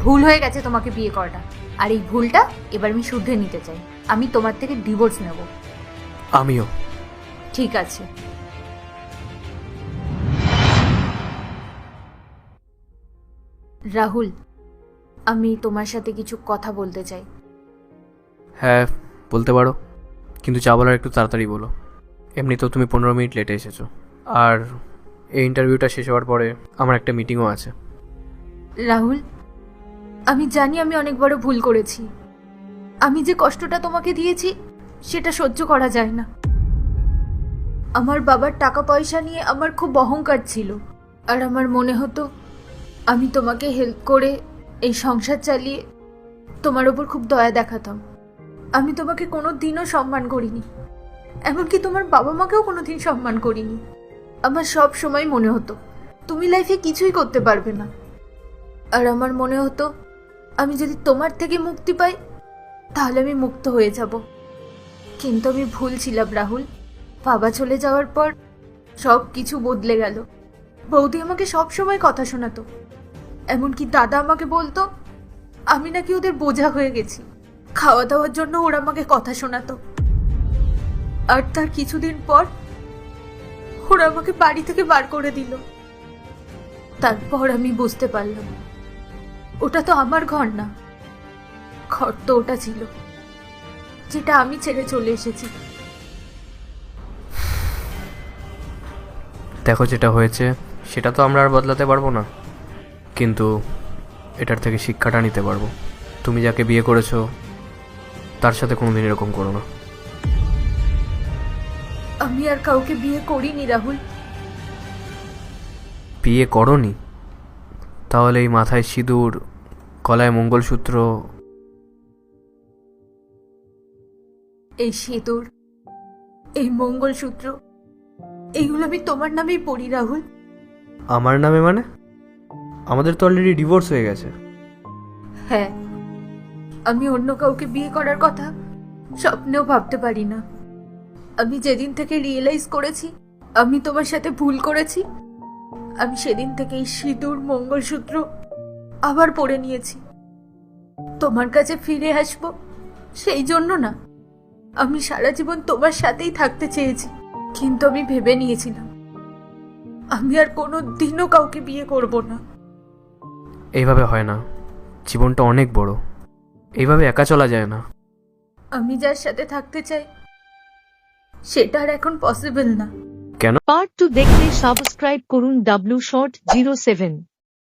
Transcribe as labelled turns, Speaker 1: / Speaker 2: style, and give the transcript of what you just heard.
Speaker 1: ভুল হয়ে গেছে তোমাকে বিয়ে করাটা। আর এই ভুলটা এবার আমি শুধরে নিতে চাই। আমি তোমার থেকে ডিভোর্স নেব।
Speaker 2: আমিও।
Speaker 1: ঠিক আছে। রাহুল আমি তোমার সাথে কিছু কথা বলতে চাই।
Speaker 2: হ্যাঁ বলতে পারো। কিন্তু যা বলার একটু তাড়াতাড়ি বলো। এমনিতেও তুমি পনেরো মিনিট লেটে এসেছ। আর এই ইন্টারভিউটা শেষ হওয়ার পরে আমার একটা মিটিংও আছে।
Speaker 1: রাহুল আমি জানি আমি অনেক বড় ভুল করেছি। আমি যে কষ্টটা তোমাকে দিয়েছি, সেটা সহ্য করা যায় না। আমার বাবার টাকা পয়সা নিয়ে আমার খুব অহংকার ছিল। আর আমার মনে হতো, আমি তোমাকে হেল্প করে এই সংসার চালিয়ে তোমার ওপর খুব দয়া দেখাতাম। আমি তোমাকে কোনো দিনও সম্মান করিনি। এমনকি তোমার বাবা মাকেও কোনো দিন সম্মান করিনি। আমার সব সময় মনে হতো, তুমি লাইফে কিছুই করতে পারবে না। আর আমার মনে হতো আমি যদি তোমার থেকে মুক্তি পাই, তাহলে আমি মুক্ত হয়ে যাব। কিন্তু আমি ভুল ছিলাম, রাহুল। বাবা চলে যাওয়ার পর সব কিছু বদলে গেল। বৌদি আমাকে সব সময় কথা শোনাতো। এমনকি দাদা আমাকে বলতো, আমি নাকি ওদের বোঝা হয়ে গেছি। খাওয়া দাওয়ার জন্য ওরা আমাকে কথা শোনাতো। আর তার কিছুদিন পর ওরা আমাকে বাড়ি থেকে বার করে দিল। তারপর আমি বুঝতে পারলাম। ওটা তো আমার ঘর না। ঘর তো ওটা ছিল যেটা আমি ছেড়ে চলে এসেছি।
Speaker 2: দেখো যেটা হয়েছে সেটা তো আমরা আর বদলাতে পারব না। কিন্তু এটার থেকে শিক্ষাটা নিতে পারব। তুমি যাকে বিয়ে করেছ তার সাথে কোনোদিন এরকম করো না।
Speaker 1: আমি আর কাউকে বিয়ে করিনি রাহুল।
Speaker 2: বিয়ে করনি? তাহলে এই মাথায় সিঁদুর গলায় মঙ্গলসূত্র।
Speaker 1: এই সিঁদুর এই মঙ্গলসূত্র এইগুলো আমি তোমার নামেই পড়ি রাহুল।
Speaker 2: আমার নামে মানে? আমাদের তো অলরেডি ডিভোর্স হয়ে গেছে।
Speaker 1: হ্যাঁ আমি অন্য কাউকে বিয়ে করার কথা স্বপ্নেও ভাবতে পারি না। আমি যেদিন থেকে রিয়েলাইজ করেছি আমি তোমার সাথে ভুল করেছি আমি সেদিন থেকে এই সিঁদুর মঙ্গলসূত্র আবার পরে নিয়েছি। তোমার কাছে ফিরে আসব সেই জন্য না। আমি সারা জীবন তোমার সাথেই থাকতে চেয়েছি কিন্তু আমি ভেবে নিয়েছিলাম আমি আর কোনো দিনও কাউকে বিয়ে করব না।
Speaker 2: এইভাবে হয় না জীবনটা অনেক বড় এইভাবে একা চলা যায় না।
Speaker 1: আমি যার সাথে থাকতে চাই সেটা আর এখন পসিবল না।
Speaker 2: কেন?
Speaker 3: পার্ট টু দেখতে সাবস্ক্রাইব করুন ডাব্লিউ শর্ট জিরো সেভেন